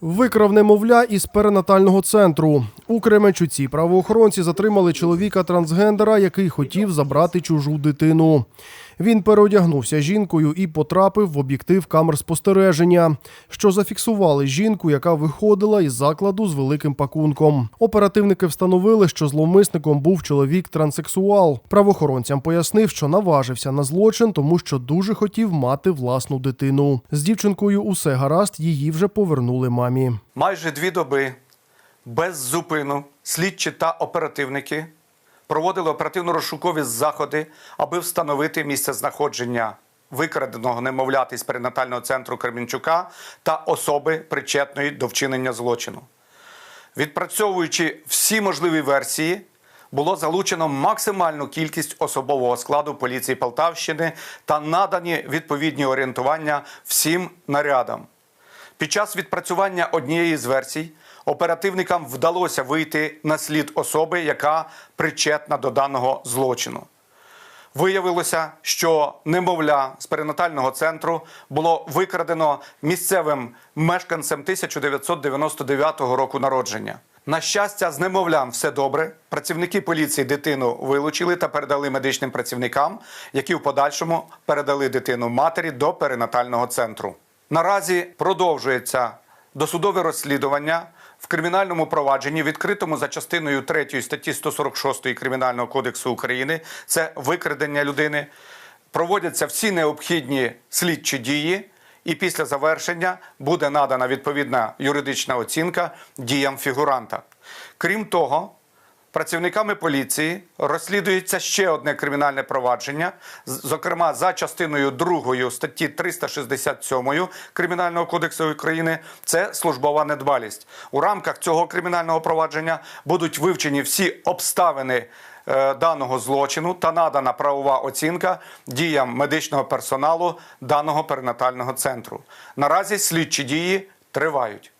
Викрав немовля із перинатального центру. У Кременчуці правоохоронці затримали чоловіка трансгендера, який хотів забрати чужу дитину. Він переодягнувся жінкою і потрапив в об'єктив камер спостереження, що зафіксували жінку, яка виходила із закладу з великим пакунком. Оперативники встановили, що зловмисником був чоловік транссексуал. Правоохоронцям пояснив, що наважився на злочин, тому що дуже хотів мати власну дитину. З дівчинкою усе гаразд, її вже повернули мамі. Майже дві доби без зупину слідчі та оперативники проводили оперативно-розшукові заходи, аби встановити місце знаходження викраденого немовляти з перинатального центру Кременчука та особи, причетної до вчинення злочину. Відпрацьовуючи всі можливі версії, було залучено максимальну кількість особового складу поліції Полтавщини та надані відповідні орієнтування всім нарядам. Під час відпрацювання однієї з версій оперативникам вдалося вийти на слід особи, яка причетна до даного злочину. Виявилося, що немовля з перинатального центру було викрадено місцевим мешканцем 1999 року народження. На щастя, з немовлям все добре. Працівники поліції дитину вилучили та передали медичним працівникам, які в подальшому передали дитину матері до перинатального центру. Наразі продовжується досудове розслідування в кримінальному провадженні, відкритому за частиною 3 статті 146 Кримінального кодексу України. Це викрадення людини. Проводяться всі необхідні слідчі дії, і після завершення буде надана відповідна юридична оцінка діям фігуранта. Крім того, Працівниками поліції розслідується ще одне кримінальне провадження, зокрема за частиною 2 статті 367 Кримінального кодексу України. Це службова недбалість. У рамках цього кримінального провадження будуть вивчені всі обставини е, даного злочину та надана правова оцінка діям медичного персоналу даного перинатального центру. Наразі слідчі дії тривають.